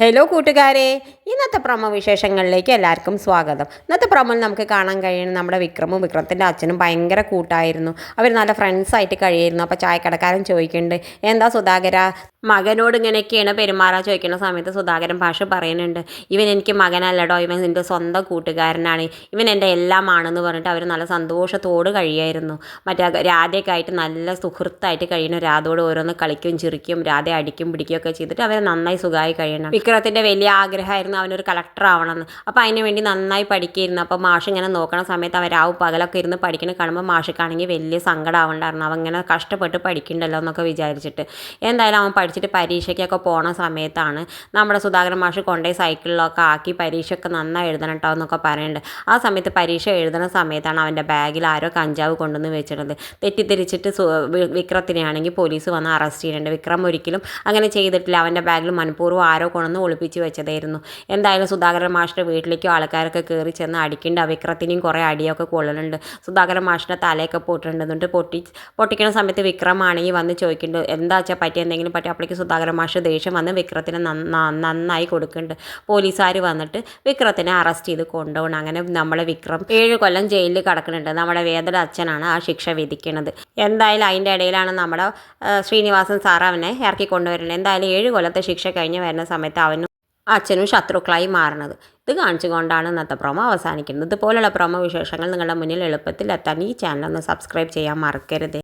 Hello കൂട്ടുകാരെ. ഇന്നത്തെ promo വിശേഷങ്ങളിലേക്ക് എല്ലാവർക്കും സ്വാഗതം. ഇന്നത്തെ പ്രമോയിൽ നമുക്ക് കാണാൻ കഴിയുന്നത് നമ്മുടെ വിക്രമും വിക്രത്തിന്റെ അച്ഛനും ഭയങ്കര കൂട്ടായിരുന്നു. അവർ നല്ല ഫ്രണ്ട്സായിട്ട് കഴിയായിരുന്നു. അപ്പോൾ ചായക്കടക്കാരൻ ചോദിക്കുന്നുണ്ട് എന്താ സുധാകര? മകനോട് ഇങ്ങനെയൊക്കെയാണ് പെരുമാറാൻ ചോദിക്കുന്ന സമയത്ത് സുധാകരൻ ഭാഷ പറയുന്നുണ്ട്. ഇവൻ എനിക്ക് മകനല്ലടോ ഇവൻ എന്റെ സ്വന്തം കൂട്ടുകാരനാണ്. ഇവൻ എന്റെ എല്ലാമാണെന്ന് പറഞ്ഞിട്ട് അവർ നല്ല സന്തോഷത്തോട് കഴിയായിരുന്നു. മറ്റേ രാധയൊക്കെ ആയിട്ട് നല്ല സുഹൃത്തായിട്ട് കഴിയുന്ന രാധയോട് ഓരോന്ന് കളിക്കും ചിരിക്കും രാധ അടിക്കും പിടിക്കുകയൊക്കെ ചെയ്തിട്ട് അവർ നന്നായി സുഖമായി കഴിയണം. വിക്രത്തിന്റെ വലിയ ആഗ്രഹമായിരുന്നു അവനൊരു കളക്ടർ ആവണമെന്ന്. അപ്പോൾ അതിന് വേണ്ടി നന്നായി പഠിക്കുകയായിരുന്നു അപ്പോൾ മാഷ് ഇങ്ങനെ നോക്കണ സമയത്ത് അവർ ആ പകലൊക്കെ ഇരുന്ന് പഠിക്കണ കാണുമ്പോൾ മാഷിക്കാണെങ്കിൽ വലിയ സങ്കടം ആവണ്ടായിരുന്നു അവൻ ഇങ്ങനെ കഷ്ടപ്പെട്ട് പഠിക്കണ്ടല്ലോ എന്നൊക്കെ വിചാരിച്ചിട്ട്. എന്തായാലും അവൻ പഠിച്ചിട്ട് പരീക്ഷയ്ക്കൊക്കെ പോണ സമയത്താണ് നമ്മുടെ സുധാകരൻ മാഷ് കൊണ്ടുപോയി സൈക്കിളിലൊക്കെ ആക്കി പരീക്ഷയൊക്കെ നന്നായി എഴുതണം കേട്ടോ എന്നൊക്കെ പറയുന്നുണ്ട് ആ സമയത്ത് പരീക്ഷ എഴുതുന്ന സമയത്താണ് അവന്റെ ബാഗിൽ ആരോ കഞ്ചാവ് കൊണ്ടുവന്ന് വെച്ചിരുന്നത്. തെറ്റിദ്ധരിച്ചിട്ട് വിക്രത്തിനെയാണെങ്കിൽ പോലീസ് വന്ന് അറസ്റ്റ് ചെയ്യുന്നുണ്ട് വിക്രം ഒരിക്കലും അങ്ങനെ ചെയ്തിട്ടില്ല. അവന്റെ ബാഗിൽ മനഃപൂർവം ആരോ കൊണ്ടുവന്ന് ഒളിപ്പിച്ച് വെച്ചതായിരുന്നു. എന്തായാലും സുധാകരൻ മാഷിന്റെ വീട്ടിലേക്കും ആൾക്കാരൊക്കെ കയറി ചെന്ന് അടിക്കേണ്ട. വിക്രത്തിനെയും കുറേ അടിയൊക്കെ കൊള്ളലുണ്ട്. സുധാകരൻ മാഷിന്റെ തലയൊക്കെ പൊട്ടിട്ടുണ്ട് എന്നിട്ട് പൊട്ടി പൊട്ടിക്കുന്ന സമയത്ത് വിക്രമാണെങ്കിൽ വന്ന് ചോദിക്കുന്നുണ്ട് എന്താ വെച്ചാൽ പറ്റി എന്തെങ്കിലും പറ്റി അപ്പോഴേക്ക് സുധാകരൻ മാഷ് ദേഷ്യം വന്ന് വിക്രത്തിന് നന്നായി കൊടുക്കുന്നുണ്ട്. പോലീസുകാർ വന്നിട്ട് വിക്രത്തിനെ അറസ്റ്റ് ചെയ്ത് കൊണ്ടുപോകണം. അങ്ങനെ നമ്മളെ വിക്രം ഏഴ് കൊല്ലം ജയിലിൽ കിടക്കുന്നുണ്ട്. നമ്മുടെ വേദയുടെ അച്ഛനാണ് ആ ശിക്ഷ വിധിക്കുന്നത്. എന്തായാലും അതിന്റെ ഇടയിലാണ് നമ്മുടെ ശ്രീനിവാസൻ സാർ അവനെ ഇറക്കി കൊണ്ടുവരുന്നത്. എന്തായാലും ഏഴ് കൊല്ലത്തെ ശിക്ഷ കഴിഞ്ഞ് വരുന്ന സമയത്ത് അവനും അച്ഛനും ശത്രുക്കളായി മാറുന്നത് ഇത് കാണിച്ചുകൊണ്ടാണ് ഇന്നത്തെ പ്രൊമോ അവസാനിക്കുന്നത്. ഇതുപോലുള്ള പ്രൊമോ വിശേഷങ്ങൾ നിങ്ങളുടെ മുന്നിൽ എളുപ്പത്തിൽ എത്താൻ ഈ ചാനൽ ഒന്ന് സബ്സ്ക്രൈബ് ചെയ്യാൻ മറക്കരുത്.